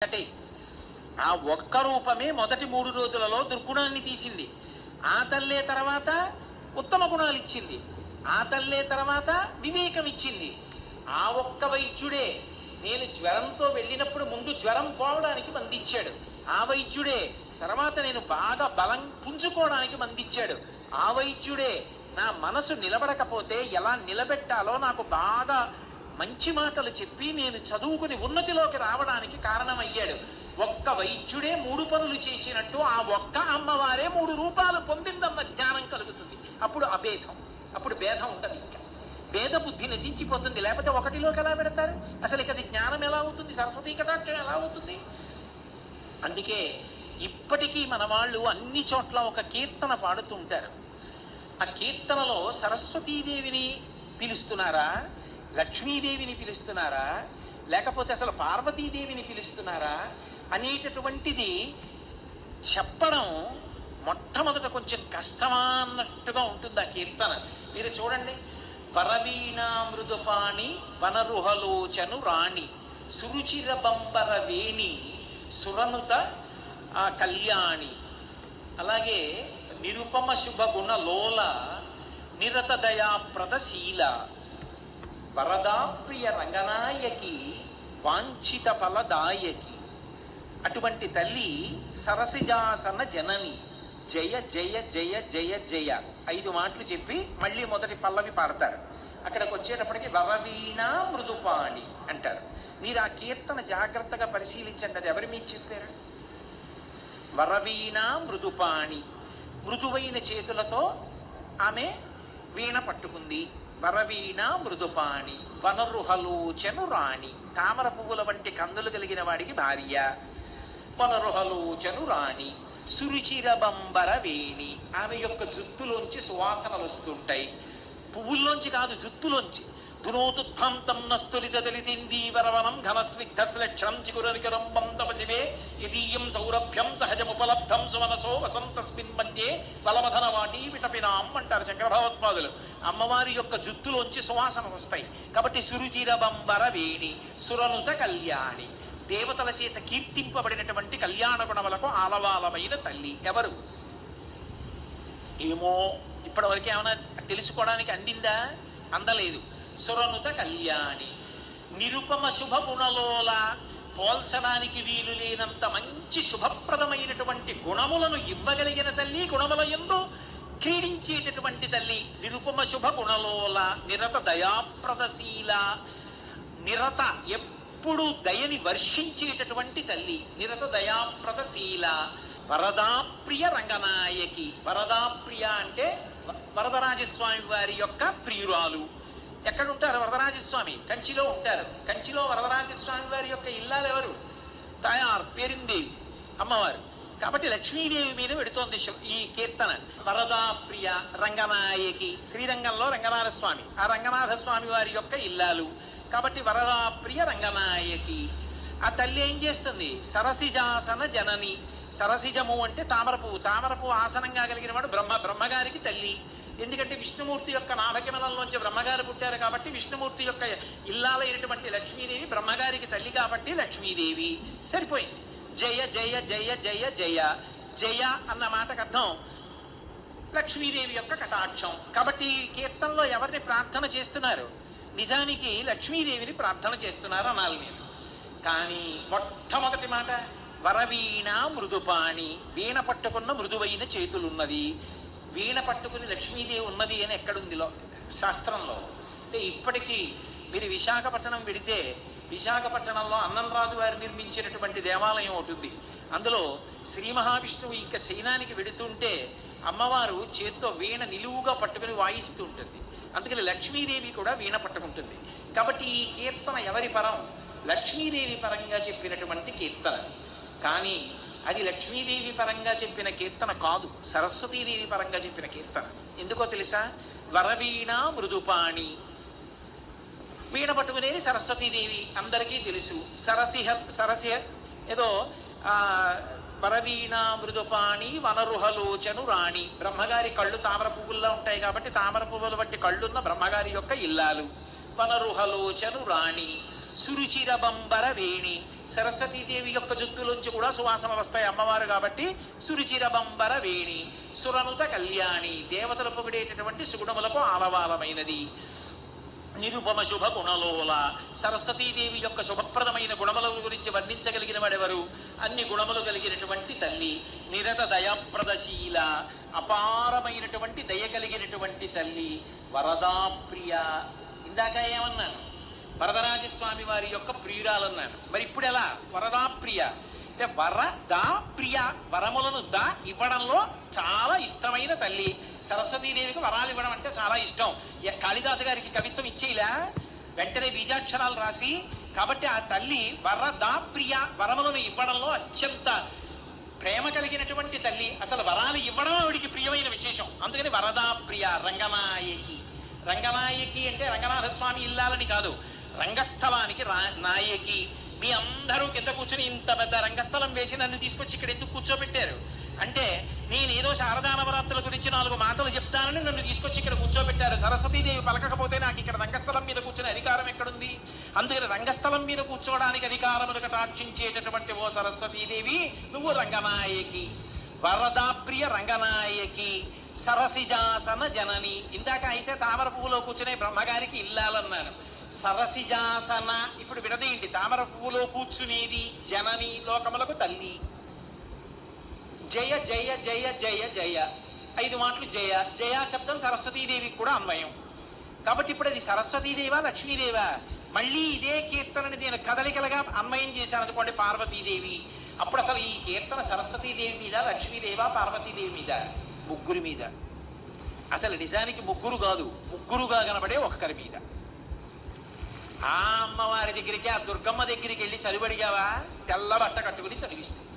ఒకటి. ఆ ఒక్క రూపమే మొదటి మూడు రోజులలో దుర్గుణాన్ని తీసింది. ఆ తల్లే తర్వాత ఉత్తమ గుణాలు ఇచ్చింది. ఆ తల్లే తర్వాత వివేకం ఇచ్చింది. ఆ ఒక్క వైద్యుడే నేను జ్వరంతో వెళ్ళినప్పుడు ముందు జ్వరం పోవడానికి మందిచ్చాడు. ఆ వైద్యుడే తర్వాత నేను బాగా బలం పుంజుకోవడానికి మందిచ్చాడు. ఆ వైద్యుడే నా మనసు నిలబడకపోతే ఎలా నిలబెట్టాలో నాకు బాగా మంచి మాటలు చెప్పి నేను చదువుకుని ఉన్నతిలోకి రావడానికి కారణమయ్యాడు. ఒక్క వైద్యుడే మూడు పనులు చేసినట్టు ఆ ఒక్క అమ్మవారే మూడు రూపాలు పొందిందన్న జ్ఞానం కలుగుతుంది. అప్పుడు అభేదం అప్పుడు భేదం ఉంటుంది ఇంకా. భేద బుద్ధి నశించిపోతుంది. లేకపోతే ఒకటిలోకి ఎలా పెడతారు? అసలు ఇక అది జ్ఞానం ఎలా అవుతుంది? సరస్వతీ కటాక్షం ఎలా అవుతుంది? అందుకే ఇప్పటికీ మన వాళ్ళు అన్ని చోట్ల ఒక కీర్తన పాడుతుంటారు ఆ కీర్తనలో సరస్వతీదేవిని పిలుస్తున్నారా? లక్ష్మీదేవిని పిలుస్తున్నారా? లేకపోతే అసలు పార్వతీదేవిని పిలుస్తున్నారా? అనేటటువంటిది చెప్పడం మొట్టమొదట కొంచెం కష్టమా అన్నట్టుగా ఉంటుంది ఆ కీర్తన. మీరు చూడండి. పరవీణామృదుపాణి వనరుహలోచను రాణి సురుచిర బంబర వేణి సురనుత ఆ కళ్యాణి. అలాగే నిరుపమ శుభ గుణ లోల నిరత దయాప్రద శీల. వరదాప్రియ రంగనాయకి వాంఛిత ఫలదాయకి అటువంటి తల్లి సరసిజాసన జనని. జయ జయ జయ జయ జయ. ఐదు మాటలు చెప్పి మళ్ళీ మొదటి పల్లవి పాడతారు. అక్కడికి వచ్చేటప్పటికి వరవీణ మృదుపాణి అంటారు. మీరు ఆ కీర్తన జాగ్రత్తగా పరిశీలించండి. అది ఎవరు మీకు చెప్పారు? వరవీణ మృదుపాణి. మృదువైన చేతులతో ఆమె వీణ పట్టుకుంది. వరవీణ మృదుపాణి వనరుహలోచను రాణి. తామర పువ్వుల వంటి కందులు కలిగిన వాడికి భార్య. వనరుహలోచను రాణి. సురుచిరబంబర వేణి ఆమె యొక్క జుత్తులోంచి సువాసనలు వస్తుంటాయి పువ్వుల్లోంచి కాదు జుత్తులోంచి. ధునోతుత్థాంతం నస్తులితదలితిందీవరవనం ఘనస్నిగ్ధశ్లక్షణం చిగురనికరంబం తవ శివే యదీయం సౌరభ్యం సహజముపలబ్ధం సుమనసో వసంతస్మిన్ మన్యే బలమధన వాటి విటపినాం అంటారు శంకర భగవత్పాదులు. అమ్మవారి యొక్క జుత్తులోంచి సువాసన వస్తాయి. కాబట్టి సురుచిరబంబర వేణి సురనుత కళ్యాణి దేవతల చేత కీర్తింపబడినటువంటి కళ్యాణ గుణములకు ఆలవాలమైన తల్లి ఎవరు? ఏమో ఇప్పటివరకు ఏమైనా తెలుసుకోవడానికి అందిందా? అందలేదు. సురనుత కళ్యాణి. నిరుపమ శుభ గుణలోల పోల్చడానికి వీలు లేనంత మంచి శుభప్రదమైనటువంటి గుణములను ఇవ్వగలిగిన తల్లి గుణముల ఎందు క్రీడించేటటువంటి తల్లి నిరుపమ శుభ గుణలోల నిరత దయాప్రదశీల నిరత ఎప్పుడు దయని వర్షించేటటువంటి తల్లి నిరత దయాప్రదశీల. వరదాప్రియ రంగనాయకి. వరదాప్రియ అంటే వరదరాజస్వామి వారి యొక్క ప్రియురాలు. ఎక్కడుంటారు? వరదరాజస్వామి. కంచిలో ఉంటారు. కంచిలో వరదరాజస్వామి వారి యొక్క ఇల్లాలు ఎవరు? తాయార్ పేరిందేవి అమ్మవారు. కాబట్టి లక్ష్మీదేవి మీద పెడుతోంది ఈ కీర్తన. వరదాప్రియ రంగనాయకి. శ్రీరంగంలో రంగనాథ స్వామి ఆ రంగనాథ స్వామి వారి యొక్క ఇల్లాలు. కాబట్టి వరదాప్రియ రంగనాయకి. ఆ తల్లి ఏం చేస్తుంది? సరసిజాసన జనని. సరసిజము అంటే తామరపు తామరపు ఆసనంగా కలిగిన వాడు బ్రహ్మ. బ్రహ్మగారికి తల్లి. ఎందుకంటే విష్ణుమూర్తి యొక్క నాభకిమలంలోంచి బ్రహ్మగారు పుట్టారు కాబట్టి విష్ణుమూర్తి యొక్క ఇల్లాలైనటువంటి లక్ష్మీదేవి బ్రహ్మగారికి తల్లి కాబట్టి లక్ష్మీదేవి. సరిపోయింది. జయ జయ జయ జయ జయ. జయ అన్న మాటకు అర్థం లక్ష్మీదేవి యొక్క కటాక్షం. కాబట్టి కీర్తనలో ఎవరిని ప్రార్థన చేస్తున్నారు? నిజానికి లక్ష్మీదేవిని ప్రార్థన చేస్తున్నారు అనాలి నేను. కానీ మొట్టమొదటి మాట వరవీణ మృదుపాణి. వీణ పట్టుకున్న మృదువైన చేతులున్నది. వీణ పట్టుకుని లక్ష్మీదేవి ఉన్నది అని ఎక్కడుందిలో శాస్త్రంలో? అంటే ఇప్పటికీ మీరు విశాఖపట్నం వెడితే విశాఖపట్నంలో అన్నంరాజు వారు నిర్మించినటువంటి దేవాలయం ఒకటి ఉంది. అందులో శ్రీ మహావిష్ణువు ఇంకా శయనానికి వెడుతుంటే అమ్మవారు చేత్తో వీణ నిలువుగా పట్టుకుని వాయిస్తూ ఉంటుంది. అందుకని లక్ష్మీదేవి కూడా వీణ పట్టుకుంటుంది. కాబట్టి ఈ కీర్తన ఎవరి పరం? లక్ష్మీదేవి పరంగా చెప్పినటువంటి కీర్తన. కానీ అది లక్ష్మీదేవి పరంగా చెప్పిన కీర్తన కాదు. సరస్వతీదేవి పరంగా చెప్పిన కీర్తన. ఎందుకో తెలుసా? వరవీణ మృదుపాణి. వీణ పట్టుకునేది సరస్వతీదేవి. అందరికీ తెలుసు. సరసిహ సరసిహ ఏదో వరవీణ మృదుపాణి వనరుహలోచను రాణి. బ్రహ్మగారి కళ్ళు తామర పువ్వుల్లో ఉంటాయి కాబట్టి తామర పువ్వులు బట్టి కళ్ళున్న బ్రహ్మగారి యొక్క ఇల్లాలు. వనరుహలోచను రాణి. సురుచిరబంబర వేణి సరస్వతీదేవి యొక్క జుత్తులోంచి కూడా సువాసన వస్తాయి అమ్మవారు కాబట్టి సురుచిరబంబర వేణి సురనుత కళ్యాణి దేవతలు పొగిడేటటువంటి సుగుణములకు ఆలవాలమైనది. నిరుపమ శుభ గుణలోల. సరస్వతీదేవి యొక్క శుభప్రదమైన గుణముల గురించి వర్ణించగలిగిన వాడెవరు? అన్ని గుణములు కలిగినటువంటి తల్లి. నిరత దయాప్రదశీల. అపారమైనటువంటి దయ కలిగినటువంటి తల్లి. వరదాప్రియ. ఇందాక ఏమన్నాను? వరదరాజస్వామి వారి యొక్క ప్రియురాలన్నాను. మరి ఇప్పుడు ఎలా? వరదాప్రియ. అంటే వర దా ప్రియ వరములను దా ఇవ్వడంలో చాలా ఇష్టమైన తల్లి. సరస్వతీదేవికి వరాలు ఇవ్వడం అంటే చాలా ఇష్టం. కాళిదాసు గారికి కవిత్వం ఇచ్చేలా? వెంటనే బీజాక్షరాలు రాసి కాబట్టి ఆ తల్లి వర దా ప్రియ వరములను ఇవ్వడంలో అత్యంత ప్రేమ కలిగినటువంటి తల్లి. అసలు వరాలు ఇవ్వడం ఆవిడికి ప్రియమైన విశేషం. అందుకని వరదా ప్రియ రంగనాయకి రంగనాయకి అంటే రంగనాథ స్వామి ఇల్లాలని కాదు. రంగస్థలానికి రా నాయకి. మీ అందరూ కింద కూర్చుని ఇంత పెద్ద రంగస్థలం వేసి నన్ను తీసుకొచ్చి ఇక్కడ ఎందుకు కూర్చోబెట్టారు? అంటే నేను ఏదో శారదా నవరాత్రుల గురించి నాలుగు మాటలు చెప్తానని నన్ను తీసుకొచ్చి ఇక్కడ కూర్చోబెట్టారు. సరస్వతీదేవి పలకకపోతే నాకు ఇక్కడ రంగస్థలం మీద కూర్చునే అధికారం ఎక్కడుంది? అందుకని రంగస్థలం మీద కూర్చోవడానికి అధికారములు కటాక్షించేటటువంటి ఓ సరస్వతీదేవి నువ్వు రంగనాయకి. వరదాప్రియ రంగనాయకి. సరసిజాసన జనని. ఇందాక అయితే తామర పువ్వులో కూర్చునే బ్రహ్మగారికి ఇల్లాలన్నాను. సరసిజాసన. ఇప్పుడు విడదీయండి. తామర పువ్వులో కూర్చునేది జనని లోకములకు తల్లి. జయ జయ జయ జయ జయ. ఐదు మాటలు జయ. జయ శబ్దం సరస్వతీదేవికి కూడా అన్వయం. కాబట్టి ఇప్పుడు అది సరస్వతీదేవా లక్ష్మీదేవా? మళ్ళీ ఇదే కీర్తనని నేను కదలికలుగా అన్వయం చేశాను అనుకోండి పార్వతీదేవి. అప్పుడు అసలు ఈ కీర్తన సరస్వతీదేవి మీద లక్ష్మీదేవా పార్వతీదేవి మీద? ముగ్గురి మీద. అసలు నిజానికి ముగ్గురు కాదు. ముగ్గురుగా కనబడే ఒక్కరి మీద. ఆ అమ్మవారి దగ్గరికి ఆ దుర్గమ్మ దగ్గరికి వెళ్ళి చలిబడిగావా? తెల్ల బట్ట కట్టుకుని చదివిస్తుంది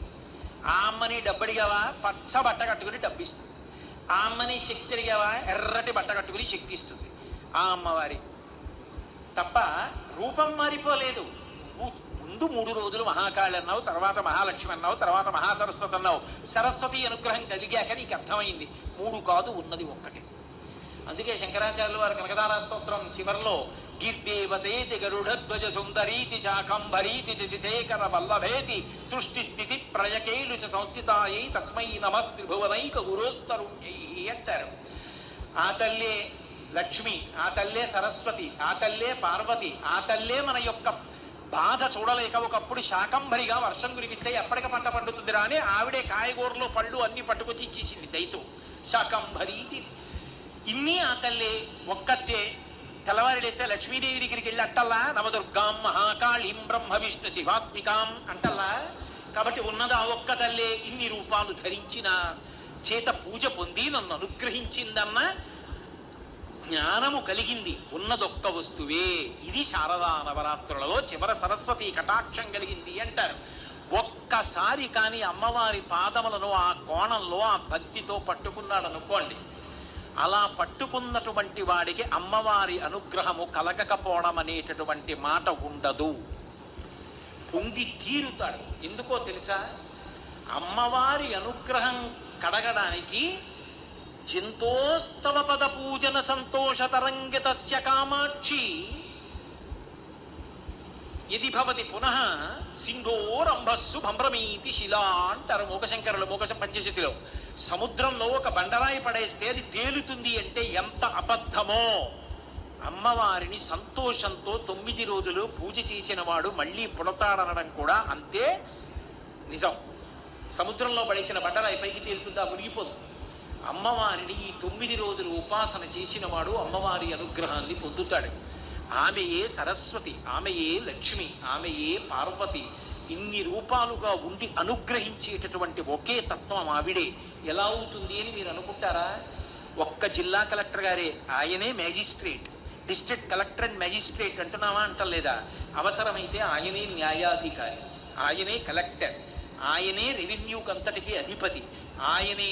ఆ అమ్మని డబ్బడిగావా? పచ్చ బట్ట కట్టుకుని డబ్బిస్తుంది ఆ అమ్మని శక్తి అడిగావా ఎర్రటి బట్ట కట్టుకుని శక్తి ఇస్తుంది ఆ అమ్మవారి తప్ప రూపం మారిపోలేదు. ముందు మూడు రోజులు మహాకాళి అన్నావు తర్వాత మహాలక్ష్మి అన్నావు తర్వాత మహాసరస్వతి అన్నావు. సరస్వతి అనుగ్రహం కలిగాక నీకు అర్థమైంది. మూడు కాదు ఉన్నది ఒక్కటే. అందుకే శంకరాచార్యులు వారు కనకదార స్తోత్రం చివరిలో గిర్దేవతేతి గరుడధ్వజ సుందరీతి శాకంభరీతి చిచేకర వల్లభేతి సృష్టి స్థితి ప్రయకేలు చ సంస్థితాయై తస్మై నమస్త్రిభువనైక గురోస్తరుణ్యై అంటారు. ఆ తల్లే లక్ష్మి ఆ తల్లే సరస్వతి ఆ తల్లే పార్వతి ఆ తల్లే మన యొక్క బాధ చూడలేక ఒకప్పుడు శాకంభరిగా వర్షం కురిపిస్తే ఎప్పటిక పంట పండుతుందిరా అని ఆవిడే కాయగూరలో పళ్ళు అన్ని పట్టుకొచ్చి ఇచ్చేసింది దయతో. శాకంభరీతి ఇన్ని ఆ తల్లే ఒక్కతే తెల్లవారి లేస్తే లక్ష్మీదేవి దగ్గరికి వెళ్ళి అట్టల్లా నవదుర్గాం మహాకాళీం బ్రహ్మ విష్ణు శివాత్మికాం అంటల్లా. కాబట్టి ఉన్నదా ఆ ఒక్క తల్లే ఇన్ని రూపాలు ధరించిన చేత పూజ పొంది నన్ను అనుగ్రహించిందన్న జ్ఞానము కలిగింది. ఉన్నదొక్క వస్తువే. ఇది శారదా నవరాత్రులలో చివర సరస్వతి కటాక్షం కలిగింది అంటారు. ఒక్కసారి కానీ అమ్మవారి పాదములను ఆ కోణంలో ఆ భక్తితో పట్టుకున్నాడు అనుకోండి అలా పట్టుకున్నటువంటి వాడికి అమ్మవారి అనుగ్రహము కలగకపోవడం అనేటటువంటి మాట ఉండదు. పొంగి తీరుతాడు. ఎందుకో తెలుసా? అమ్మవారి అనుగ్రహం కడగడానికి జింతోస్తవ పద పూజన సంతోష తరంగితస్య కామాక్షి. ఇది భవతి పునః సింధోరంభస్సు భంభ్రమీతి శిలా అంటారు మూకశంకరులు మూకశం పంచశతిలో. సముద్రంలో ఒక బండరాయి పడేస్తే అది తేలుతుంది అంటే ఎంత అబద్ధమో. అమ్మవారిని సంతోషంతో తొమ్మిది రోజులు పూజ చేసిన వాడు మళ్ళీ పుడతాడనడం కూడా అంతే నిజం. సముద్రంలో పడేసిన బండరాయి పైకి తేలుతుందా? మునిగిపోతుంది అమ్మవారిని ఈ తొమ్మిది రోజులు ఉపాసన చేసిన వాడు అమ్మవారి అనుగ్రహాన్ని పొందుతాడు. ఆమెయే సరస్వతి ఆమెయే లక్ష్మి ఆమెయే పార్వతి ఇన్ని రూపాలుగా ఉండి అనుగ్రహించేటటువంటి ఒకే తత్వం ఆవిడే. ఎలా అవుతుంది అని మీరు అనుకుంటారా? ఒక్క జిల్లా కలెక్టర్ గారే ఆయనే magistrate. District collector and magistrate అంటున్నావా అంటలేదా? అవసరమైతే ఆయనే న్యాయాధికారి ఆయనే కలెక్టర్ ఆయనే రెవెన్యూకి అంతటికీ అధిపతి ఆయనే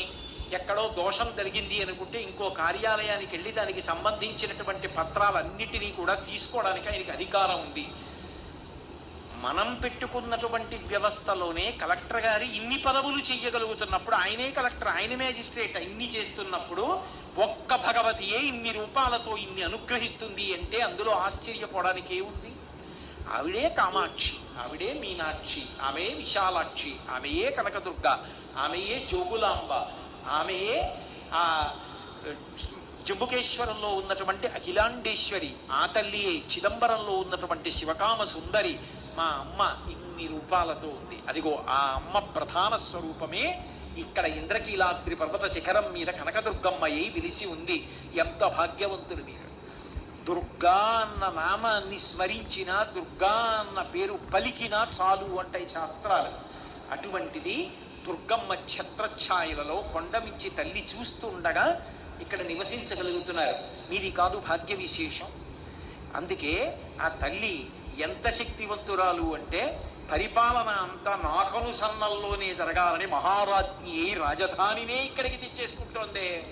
ఎక్కడో దోషం జరిగింది అనుకుంటే ఇంకో కార్యాలయానికి వెళ్ళి దానికి సంబంధించినటువంటి పత్రాలన్నిటినీ కూడా తీసుకోవడానికి ఆయనకి అధికారం ఉంది. మనం పెట్టుకున్నటువంటి వ్యవస్థలోనే కలెక్టర్ గారి ఇన్ని పదవులు చెయ్యగలుగుతున్నప్పుడు ఆయనే కలెక్టర్ ఆయన మేజిస్ట్రేట్ ఇన్ని చేస్తున్నప్పుడు ఒక్క భగవతియే ఇన్ని రూపాలతో ఇన్ని అనుగ్రహిస్తుంది అంటే అందులో ఆశ్చర్యపోవడానికి ఏముంది? ఆవిడే కామాక్షి ఆవిడే మీనాక్షి ఆమె విశాలాక్షి ఆమెయే కనకదుర్గ ఆమెయే జోగులాంబ ఆమెయే ఆ జంబుకేశ్వరంలో ఉన్నటువంటి అఖిలాండేశ్వరి ఆ తల్లియే చిదంబరంలో ఉన్నటువంటి శివకామ సుందరి మా అమ్మ ఇన్ని రూపాలతో ఉంది. అదిగో ఆ అమ్మ ప్రధాన స్వరూపమే ఇక్కడ ఇంద్రకీలాద్రి పర్వత శిఖరం మీద కనకదుర్గమ్మయ్యి విలిసి ఉంది. ఎంత భాగ్యవంతులు మీరు. దుర్గా అన్న నామాన్ని స్మరించిన దుర్గా అన్న పేరు పలికినా చాలు అంటాయి శాస్త్రాలు. అటువంటిది దుర్గమ్మ ఛత్రఛాయలలో కొండమించి తల్లి చూస్తుండగా ఇక్కడ నివసించగలుగుతున్నారు. మీది కాదు భాగ్య విశేషం అందుకే ఆ తల్లి ఎంత శక్తివంతురాలు అంటే పరిపాలన అంతా నాకనుసన్నల్లోనే జరగాలని మహారాజ్ఞి రాజధానినే ఇక్కడికి తెచ్చేసుకుంటోందే.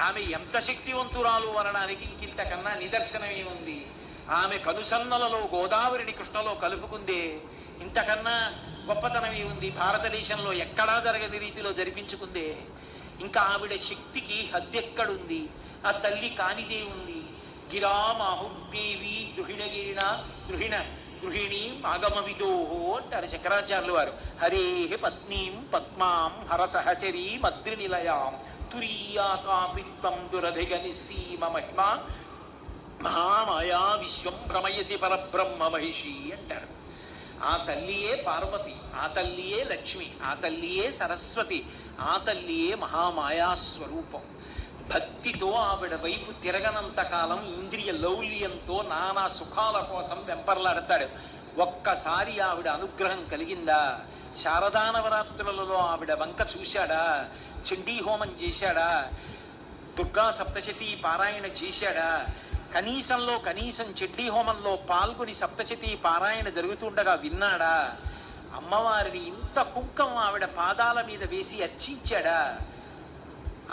ఆమె ఎంత శక్తివంతురాలు అనడానికి ఇంకింతకన్నా నిదర్శనమే ఉంది. ఆమె కనుసన్నలలో గోదావరిని కృష్ణలో కలుపుకుందే. ఇంతకన్నా గొప్పతనం ఏముంది భారతదేశంలో ఎక్కడా జరగని రీతిలో జరిపించుకుందే. ఇంకా ఆవిడ శక్తికి హద్దెక్కడుంది ఆ తల్లి కానిదే ఉంది. గిరామాహుదేవి ద్రుహిణగిరిన ద్రుహిణ గృహిణీం ఆగమ అంటారు శంకరాచార్యులు వారు హరే పత్నీం పద్మాం హరసహచరీ మద్రినిలయాం మద్రి నిలయాం తురీయాకాపిత్వం దురధిగ నిస్సీమ మహిమ మహామాయా విశ్వం భ్రమయసి పరబ్రహ్మ మహిషి అంటారు ఆ తల్లియే పార్వతి ఆ తల్లియే లక్ష్మి ఆ తల్లియే సరస్వతి ఆ తల్లియే మహామాయా స్వరూపం భక్తితో ఆవిడ వైపు తిరగనంత కాలం ఇంద్రియ లౌల్యంతో నానా సుఖాల కోసం వెంపర్లాడతాడు. ఒక్కసారి ఆవిడ అనుగ్రహం కలిగిందా? శారదా నవరాత్రులలో ఆవిడ వంక చూశాడా? చండీ హోమం చేశాడా? దుర్గా సప్తశతి పారాయణ చేశాడా? కనీసంలో కనీసం చెడ్డీ హోమంలో పాల్గొని సప్తశతి పారాయణ జరుగుతుండగా విన్నాడా? అమ్మవారిని ఇంత కుంకం ఆవిడ పాదాల మీద వేసి అర్చించాడా?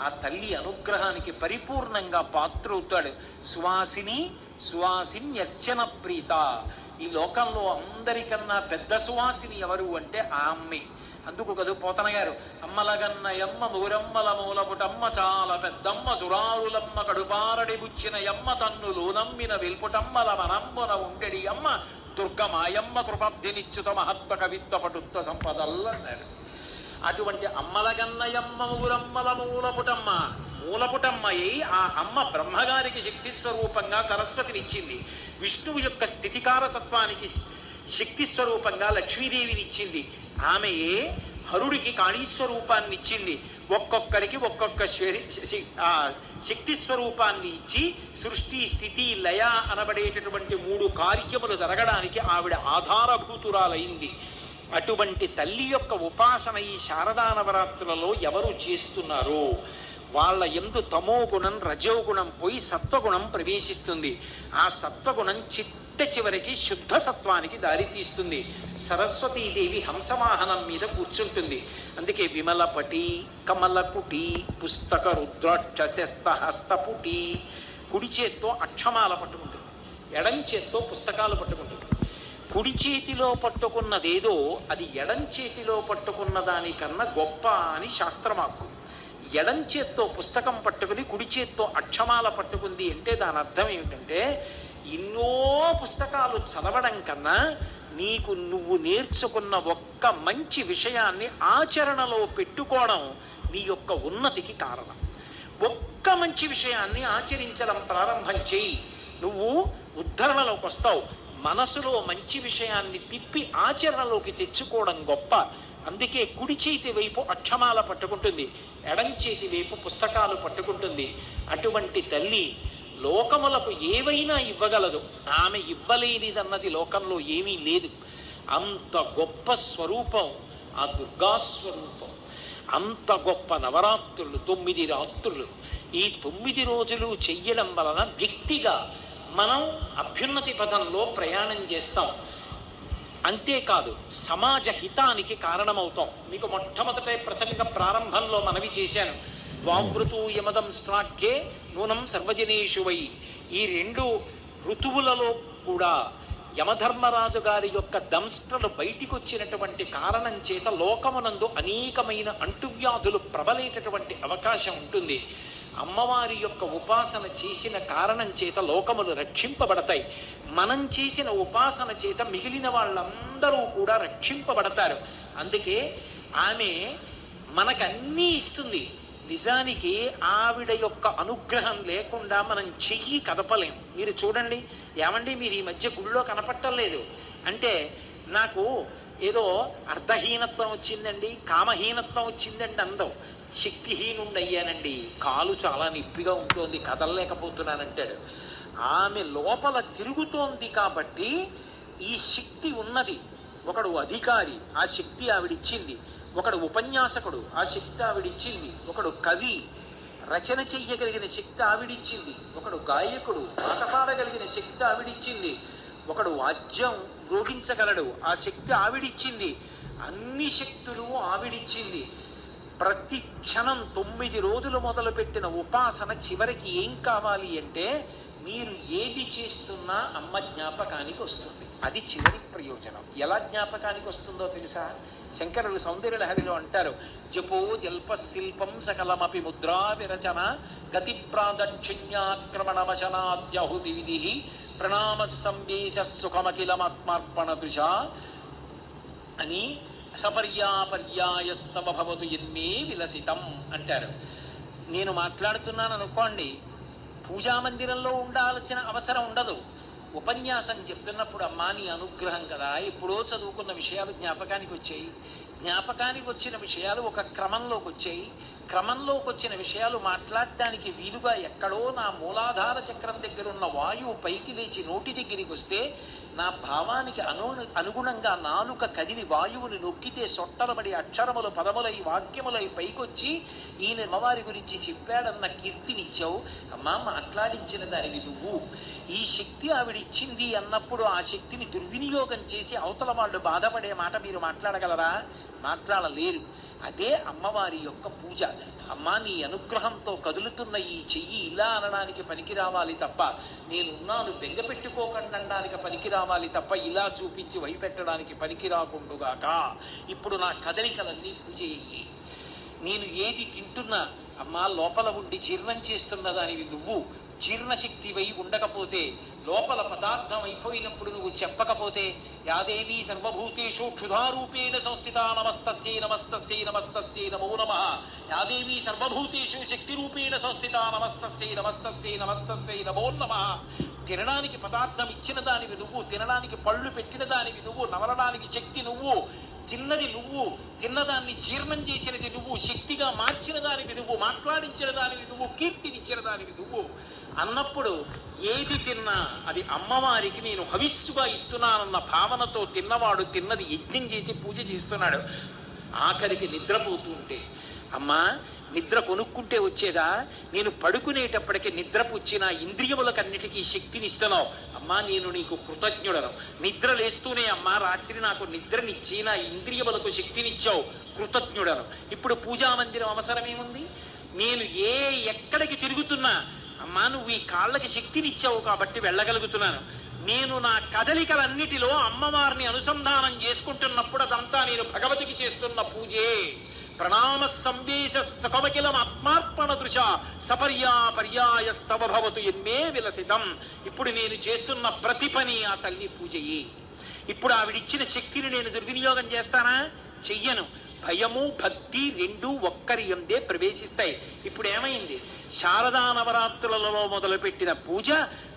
ఆ తల్లి అనుగ్రహానికి పరిపూర్ణంగా పాత్రవుతాడు. సువాసిని సువాసిన్యర్చన ప్రీత. ఈ లోకంలో అందరికన్నా పెద్ద సువాసిని ఎవరు అంటే ఆ అమ్మే. అందుకు కదూ పోతన గారు అమ్మలగన్న ఎమ్మ మూరమ్మల మూలపుటమ్మ చాలా పెద్దమ్మ సురారులమ్మ కడుపారడి బుచ్చిన ఎమ్మ తన్నులు నమ్మిన వెల్పుటమ్మల మనంబున ఉండెడి అమ్మ దుర్గమాయమ్మ కృపబ్ధినిచ్యుత మహత్వ కవిత్వ పటుత్వ సంపదల్లన్నారు. అటువంటి అమ్మలగన్నయమ్మ ఊరమ్మల మూలపుటమ్మ. మూలపుటమ్మయ్యి ఆ అమ్మ బ్రహ్మగారికి శక్తి స్వరూపంగా సరస్వతినిచ్చింది. విష్ణువు యొక్క స్థితికారతత్వానికి శక్తి స్వరూపంగా లక్ష్మీదేవిని ఇచ్చింది ఆమెయే హరుడికి కాళీస్వరూపాన్ని ఇచ్చింది ఒక్కొక్కరికి ఒక్కొక్క శ- శక్తి స్వరూపాన్ని ఇచ్చి సృష్టి స్థితి లయ అనబడేటటువంటి మూడు కార్యములు జరగడానికి ఆవిడ ఆధారభూతురాలైంది. అటువంటి తల్లి యొక్క ఉపాసన ఈ శారదా నవరాత్రులలో ఎవరు చేస్తున్నారో? వాళ్ళ ఎందు తమో గుణం రజోగుణం పోయి సత్వగుణం ప్రవేశిస్తుంది. ఆ సత్వగుణం చిట్ట చివరికి శుద్ధ సత్వానికి దారితీస్తుంది సరస్వతీదేవి హంసవాహనం మీద కూర్చుంటుంది. అందుకే విమలపటి కమలపుటి పుస్తక రుద్రాక్షశస్తహస్తపుటి హస్తపుటి కుడి చేత్తో అక్షమాల పట్టుకుంటుంది. ఎడం చేత్తో పుస్తకాలు పట్టుకుంటుంది. కుడి చేతిలో పట్టుకున్నదేదో అది ఎడం చేతిలో పట్టుకున్న దానికన్నా గొప్ప అని శాస్త్రమాక్కు ఎడం చేత్తో పుస్తకం పట్టుకుని కుడి చేత్తో అక్షమాల పట్టుకుంది అంటే దాని అర్థం ఏమిటంటే ఎన్నో పుస్తకాలు చదవడం కన్నా నీకు నువ్వు నేర్చుకున్న ఒక్క మంచి విషయాన్ని ఆచరణలో పెట్టుకోవడం నీ యొక్క ఉన్నతికి కారణం. ఒక్క మంచి విషయాన్ని ఆచరించడం ప్రారంభం చేయి. నువ్వు ఉద్ధరణలోకి వస్తావు. మనసులో మంచి విషయాన్ని తిప్పి ఆచరణలోకి తెచ్చుకోవడం గొప్ప. అందుకే కుడి చేతి వైపు అక్షమాల పట్టుకుంటుంది. ఎడం చేతి వైపు పుస్తకాలు పట్టుకుంటుంది. అటువంటి తల్లి లోకములకు ఏవైనా ఇవ్వగలదు. ఆమె ఇవ్వలేనిదన్నది లోకంలో ఏమీ లేదు. అంత గొప్ప స్వరూపం ఆ దుర్గా స్వరూపం. అంత గొప్ప నవరాత్రులు తొమ్మిది రాత్రులు. ఈ తొమ్మిది రోజులు చెయ్యడం వలన వ్యక్తిగా మనం అభ్యున్నతి పదంలో ప్రయాణం చేస్తాం. అంతేకాదు సమాజ హితానికి కారణమవుతాం. మీకు మొట్టమొదట ప్రసంగ ప్రారంభంలో మనవి చేశాను. ద్వావృతు యమదం స్ట్రాక్కే నూనం సర్వజనేషు వై. ఈ రెండు ఋతువులలో కూడా యమధర్మరాజు గారి యొక్క దంస్ట్రలు బయటికి వచ్చినటువంటి కారణం చేత లోకమునందు అనేకమైన అంటువ్యాధులు ప్రబలేటటువంటి అవకాశం ఉంటుంది. అమ్మవారి యొక్క ఉపాసన చేసిన కారణం చేత లోకములు రక్షింపబడతాయి. మనం చేసిన ఉపాసన చేత మిగిలిన వాళ్ళందరూ కూడా రక్షింపబడతారు. అందుకే ఆమె మనకన్నీ ఇస్తుంది. నిజానికి ఆవిడ యొక్క అనుగ్రహం లేకుండా మనం చెయ్యి కదపలేం. మీరు చూడండి ఏమండి మీరు ఈ మధ్య గుళ్ళో కనపట్టలేదు అంటే నాకు ఏదో అర్ధహీనత్వం వచ్చిందండి కామహీనత్వం వచ్చిందండి అందం. శక్తిహీనుండయ్యానండి కాలు చాలా నిప్పిగా ఉంటుంది కదలలేకపోతున్నానంటాడు. ఆమె లోపల తిరుగుతోంది కాబట్టి ఈ శక్తి ఉన్నది. ఒకడు అధికారి ఆ శక్తి ఆవిడిచ్చింది. ఒకడు ఉపన్యాసకుడు ఆ శక్తి ఆవిడిచ్చింది. ఒకడు కవి రచన చెయ్యగలిగిన శక్తి ఆవిడిచ్చింది. ఒకడు గాయకుడు పాట పాడగలిగిన శక్తి ఆవిడిచ్చింది. ఒకడు వాద్యం రోగించగలడు ఆ శక్తి ఆవిడిచ్చింది. అన్ని శక్తులు ఆవిడిచ్చింది. ప్రతి క్షణం తొమ్మిది రోజులు మొదలుపెట్టిన ఉపాసన చివరికి ఏం కావాలి అంటే మీరు ఏది చేస్తున్నా అమ్మ జ్ఞాపకానికి వస్తుంది. అది చివరి ప్రయోజనం. ఎలా జ్ఞాపకానికి వస్తుందో తెలుసా? శంకరులు సౌందర్యలహరిలో అంటారు జపో జల్ప శిల్పం సకలమపి ముద్రా విరచన గతి ప్రాదక్షిణ్యాక్రమణవచనాద్యహుతి విధి ప్రణామ సంవేశ సుఖమఖిలమాత్మార్పణ దృశ అని సపర్యాపర్యాయస్తవ భవతు ఎన్మే విలసితం అంటారు. నేను మాట్లాడుతున్నాను అనుకోండి పూజా మందిరంలో ఉండాల్సిన అవసరం ఉండదు. ఉపన్యాసం చెప్తున్నప్పుడు అమ్మా నీ అనుగ్రహం కదా ఎప్పుడో చదువుకున్న విషయాలు జ్ఞాపకానికి వచ్చాయి. జ్ఞాపకానికి వచ్చిన విషయాలు ఒక క్రమంలోకి వచ్చాయి. క్రమంలోకి వచ్చిన విషయాలు మాట్లాడడానికి వీలుగా ఎక్కడో నా మూలాధార చక్రం దగ్గర ఉన్న వాయువు పైకి లేచి నోటి దగ్గరికి వస్తే నా భావానికి అను అనుగుణంగా నాలుక కదిలి వాయువుని నొక్కితే సొట్టరబడి అక్షరములు పదములై వాక్యములై పైకొచ్చి ఈయన అమ్మవారి గురించి చెప్పాడన్న కీర్తినిచ్చావు అమ్మా మాట్లాడించిన దానివి నువ్వు. ఈ శక్తి ఆవిడిచ్చింది అన్నప్పుడు ఆ శక్తిని దుర్వినియోగం చేసి అవతల వాళ్ళు బాధపడే మాట మీరు మాట్లాడగలరా? మాట్లాడలేరు. అదే అమ్మవారి యొక్క పూజ. అమ్మా నీ అనుగ్రహంతో కదులుతున్న ఈ చెయ్యి ఇలా అనడానికి పనికి రావాలి తప్ప నేనున్నాను బెంగ పెట్టుకోకండి అనడానికి పనికి రావాలి తప్ప ఇలా చూపించి వైపెట్టడానికి పనికి రాకుండుగాక ఇప్పుడు నా కదలికలన్నీ పూజ అయ్యి నేను ఏది తింటున్నా అమ్మా లోపల ఉండి జీర్ణం చేస్తున్న దానివి నువ్వు. జీర్ణశక్తివై ఉండకపోతే లోపల పదార్థం అయిపోయినప్పుడు నువ్వు చెప్పకపోతే యాదేవీ సర్వభూతేషు క్షుధారూపేణ సంస్థిత నమస్తస్యై నమస్తస్యై నమస్తస్యై నమో నమ. యాదేవి సర్వభూతేషు శక్తిరూపేణ సంస్థిత నమస్తస్యై నమస్తస్యై నమస్తస్యై నమో నమ. తినడానికి పదార్థం ఇచ్చిన దానివి నువ్వు తినడానికి పళ్ళు పెట్టిన దానివి నువ్వు నవలడానికి శక్తి నువ్వు తిన్నది నువ్వు తిన్నదాన్ని జీర్ణం చేసినది నువ్వు శక్తిగా మార్చిన దానివి నువ్వు మాట్లాడించిన దానివి నువ్వు కీర్తినిచ్చిన దానివి నువ్వు. అన్నప్పుడు ఏది తిన్నా అది అమ్మవారికి నేను హవిస్సుగా ఇస్తున్నానన్న భావనతో తిన్నవాడు తిన్నది యజ్ఞం చేసి పూజ చేస్తున్నాడు. ఆఖరికి నిద్రపోతుంటే అమ్మా నిద్ర కొనుక్కుంటే వచ్చేదా? నేను పడుకునేటప్పటికి నిద్రపుచ్చిన ఇంద్రియములకన్నిటికీ శక్తిని ఇస్తున్నావు అమ్మా నేను నీకు కృతజ్ఞుడను. నిద్ర లేస్తూనే అమ్మా రాత్రి నాకు నిద్రనిచ్చి నా ఇంద్రియములకు శక్తినిచ్చావు. కృతజ్ఞుడను. ఇప్పుడు పూజా మందిరం అవసరమేముంది? నేను ఏ ఎక్కడికి తిరుగుతున్నా అమ్మా నువ్వు ఈ కాళ్ళకి శక్తినిచ్చావు కాబట్టి వెళ్ళగలుగుతున్నాను. నేను నా కదలికలన్నిటిలో అమ్మవారిని అనుసంధానం చేసుకుంటున్నప్పుడు అదంతా నేను భగవతికి చేస్తున్న పూజే. ప్రణామ సంవేశ సకమకిలం ఆత్మార్పణ దృశ సపర్యా పర్యాయస్తవ భవతు ఎన్మే విలసితం. ఇప్పుడు నేను చేస్తున్న ప్రతి పని ఆ తల్లి పూజయే. ఇప్పుడు ఆవిడిచ్చిన శక్తిని నేను దుర్వినియోగం చేస్తానా? చెయ్యను. భయము భక్తి రెండు ఒక్కరి ఎందే ప్రవేశిస్తాయి. ఇప్పుడు ఏమైంది? శారదా నవరాత్రులలో మొదలుపెట్టిన పూజ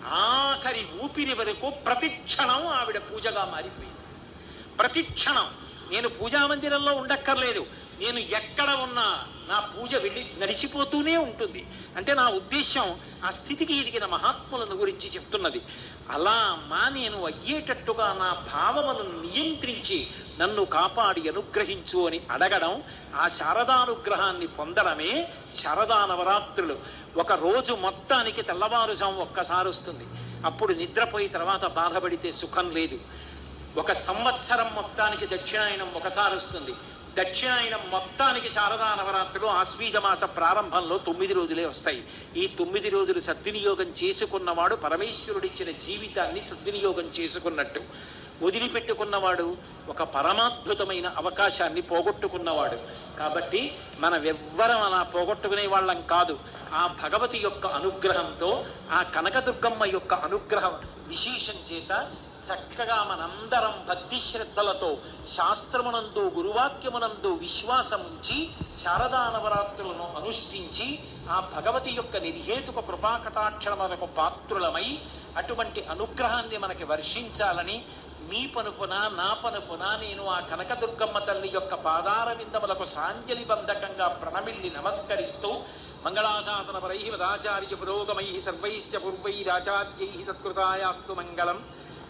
ఆఖరి ఊపిరి వరకు ప్రతిక్షణం ఆవిడ పూజగా మారిపోయింది. ప్రతిక్షణం. నేను పూజా మందిరంలో ఉండక్కర్లేదు. నేను ఎక్కడ ఉన్నా నా పూజ వెళ్ళి నడిచిపోతూనే ఉంటుంది. అంటే నా ఉద్దేశం ఆ స్థితికి ఎదిగిన మహాత్ములను గురించి చెప్తున్నది. అలా అమ్మా నేను అయ్యేటట్టుగా నా భావములను నియంత్రించి నన్ను కాపాడి అనుగ్రహించు అని అడగడం ఆ శారదానుగ్రహాన్ని పొందడమే శారదా నవరాత్రులు. ఒక రోజు మొత్తానికి తెల్లవారుజాము ఒక్కసారి వస్తుంది. అప్పుడు నిద్రపోయి తర్వాత బాధపడితే సుఖం లేదు. ఒక సంవత్సరం మొత్తానికి దక్షిణాయనం ఒకసారి వస్తుంది. దక్షిణాయనం మొత్తానికి శారదా నవరాత్రులు ఆశ్వీజ మాస ప్రారంభంలో తొమ్మిది రోజులే వస్తాయి. ఈ తొమ్మిది రోజులు సద్వినియోగం చేసుకున్నవాడు పరమేశ్వరుడిచ్చిన జీవితాన్ని సద్వినియోగం చేసుకున్నట్టు. వదిలిపెట్టుకున్నవాడు ఒక పరమాద్భుతమైన అవకాశాన్ని పోగొట్టుకున్నవాడు. కాబట్టి మనం ఎవ్వరం అలా పోగొట్టుకునే వాళ్ళం కాదు. ఆ భగవతి యొక్క అనుగ్రహంతో ఆ కనకదుర్గమ్మ యొక్క అనుగ్రహం విశేషం చేత చక్కగా మనందరం భక్తి శ్రద్ధలతో శాస్త్రమునందు గురువాక్యమునందు విశ్వాసం ఉంచి శారదా నవరాత్రులను అనుష్ఠించి ఆ భగవతి యొక్క నిర్హేతుక కృపాకటాక్షరములకు పాత్రులమై అటువంటి అనుగ్రహాన్ని మనకి వర్షించాలని మీ పనుపున నా పనుపున నేను ఆ కనకదుర్గమ్మ తల్లి యొక్క పాదార విందములకు సాంజలి బంధకంగా ప్రణమిల్లి నమస్కరిస్తూ మంగళాశాసన పరై మదాచార్య పురోగమై సర్వైశ్చ పూర్వైరాచార్యై సత్కృతాయాస్తు మంగళం.